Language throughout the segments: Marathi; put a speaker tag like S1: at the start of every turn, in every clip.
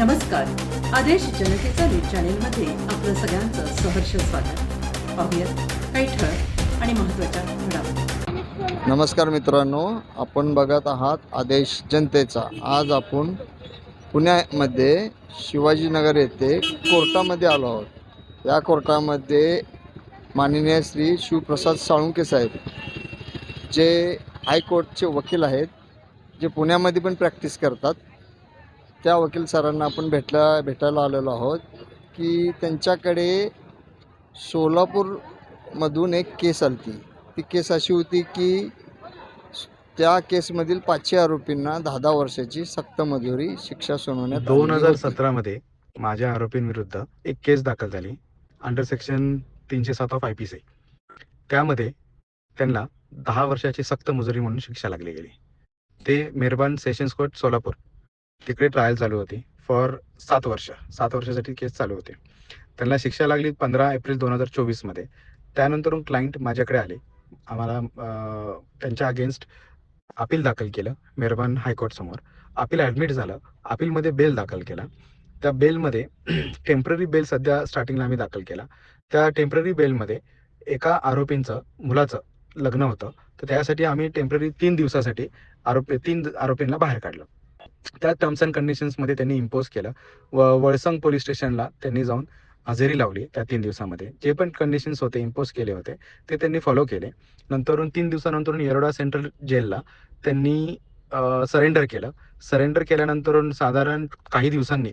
S1: नमस्कार. आदेश जनतेचा न्यूज चॅनेलमध्ये आपलं सगळ्यांचं सहर्ष स्वागत. पाहूयात काही ठळक आणि महत्त्वाच्या घडामोडी.
S2: नमस्कार मित्रांनो आपण बघत आहात आदेश जनतेचा. आज आपण पुण्यामध्ये शिवाजीनगर येथे कोर्टामध्ये आलो आहोत. या कोर्टामध्ये माननीय श्री शिवप्रसाद साळुंके साहेब जे हायकोर्टचे वकील आहेत जे पुण्यामध्ये पण प्रॅक्टिस करतात. त्या वकील सरांना आपण भेटला भेटायला आलेलो आहोत की त्यांच्याकडे सोलापूरमधून एक केस आली ती केस अशी होती की त्या केसमधील पाचशे आरोपींना दहा दहा वर्षाची सक्त मजुरी शिक्षा सुनावण्यात
S3: दोन हजार सतरामध्ये माझ्या आरोपींविरुद्ध एक केस दाखल झाली अंडर सेक्शन तीनशे सात ऑफ आय पी सी त्यामध्ये त्यांना दहा वर्षाची सक्त मजुरी म्हणून शिक्षा लागली गेली. ते मेरबान सेशन्स कोर्ट सोलापूर तिकडे ट्रायल चालू होती फॉर सात वर्ष. सात वर्षासाठी केस चालू होते. त्यांना शिक्षा लागली पंधरा एप्रिल दोन हजार चोवीसमध्ये त्यानंतरून क्लायंट माझ्याकडे आले. आम्हाला त्यांच्या अगेन्स्ट अपील दाखल केलं मेहरबान हायकोर्टसमोर अपील ॲडमिट झालं. अपीलमध्ये बेल दाखल केला. त्या बेलमध्ये टेंपररी बेल सध्या स्टार्टिंगला आम्ही दाखल केला. त्या टेंपररी बेलमध्ये एका आरोपींचं मुलाचं लग्न होतं. तर त्यासाठी आम्ही टेंपररी तीन दिवसासाठी आरोपी तीन आरोपींना बाहेर काढलं. त्या टर्म्स अँड कंडिशन्समध्ये त्यांनी इम्पोज केलं. व वळसंग पोलीस स्टेशनला त्यांनी जाऊन हजेरी लावली त्या तीन दिवसामध्ये. जे पण कंडिशन्स होते इम्पोज केले होते ते त्यांनी फॉलो केले. नंतरून तीन दिवसानंतरून येरोडा सेंट्रल जेलला त्यांनी सरेंडर केलं. सरेंडर केल्यानंतर साधारण काही दिवसांनी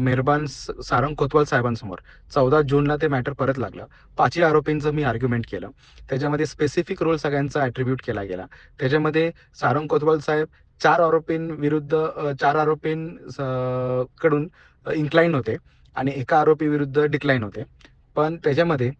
S3: मेहरबान सारंग कोतवाल साहेबांसमोर चौदा जूनला ते मॅटर परत लागलं. पाचही आरोपींचं मी आर्ग्युमेंट केलं. त्याच्यामध्ये स्पेसिफिक रोल सगळ्यांचा ॲट्रिब्यूट केला गेला. त्याच्यामध्ये सारंग कोतवाल साहेब चार आरोपींविरुद्ध विरुद्ध चार आरोपीं कडून इन्क्लाइन होते आणि एका आरोपी विरुद्ध डिक्लाइन होते. पण त्याच्यामध्ये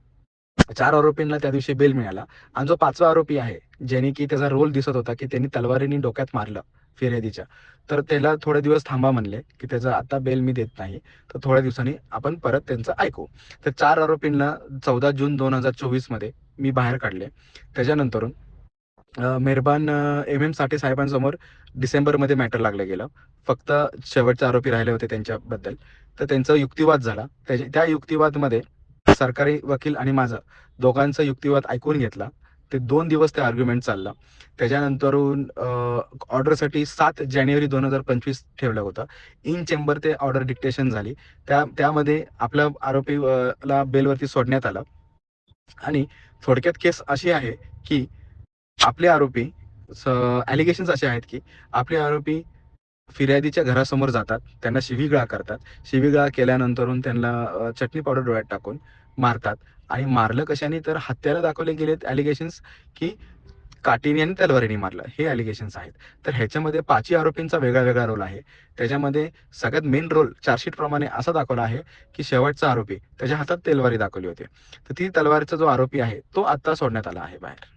S3: चार आरोपींना त्या दिवशी बेल मिळाला आणि जो पाचवा आरोपी आहे ज्याने की त्याचा रोल दिसत होता की त्यांनी तलवारीने डोक्यात मारलं फिर्यादीच्या तर त्याला थोडे दिवस थांबा म्हणले की त्याचा आता बेल मी देत नाही तर थोड्या दिवसांनी आपण परत त्यांचं ऐकू. तर चार आरोपींना चौदा जून दोन हजार चोवीसमध्ये मी बाहेर काढले. त्याच्यानंतरून मेहरबान एम एम साठे साहेबांसमोर डिसेंबरमध्ये मॅटर लागलं गेलं. फक्त शेवटचे आरोपी राहिले होते त्यांच्याबद्दल. तर त्यांचा युक्तिवाद झाला. त्या युक्तिवादमध्ये सरकारी वकील आणि माझं दोघांचा युक्तिवाद ऐकून घेतला. ते दोन दिवस ते आर्ग्युमेंट चाललं. त्याच्यानंतरून ऑर्डरसाठी सात जानेवारी दोन हजार पंचवीस ठेवलं होतं. इन चेंबर ते ऑर्डर डिक्टेशन झाली. त्या त्यामध्ये आपल्या आरोपीला बेलवरती सोडण्यात आलं. आणि थोडक्यात केस अशी आहे की आपले आरोपी ॲलिगेशन्स असे आहेत की आपले आरोपी फिर्यादीच्या घरासमोर जातात त्यांना शिवीगळा करतात. शिवीगळा केल्यानंतरून त्यांना चटणी पावडर डोळ्यात टाकून मारतात. आणि मारलं कशाने? तर हत्याला दाखवले गेलेत ॲलिगेशन्स की काटीने आणि तलवारीने मारलं. हे ॲलिगेशन्स आहेत. तर ह्याच्यामध्ये पाचही आरोपींचा वेगळा वेगळा रोल आहे. त्याच्यामध्ये सगळ्यात मेन रोल चार्जशीट प्रमाणे असा दाखवला आहे की शेवटचा आरोपी त्याच्या हातात तलवारी दाखवली होती. तर ती तलवारीचा जो आरोपी आहे तो आता सोडण्यात आला आहे बाहेर.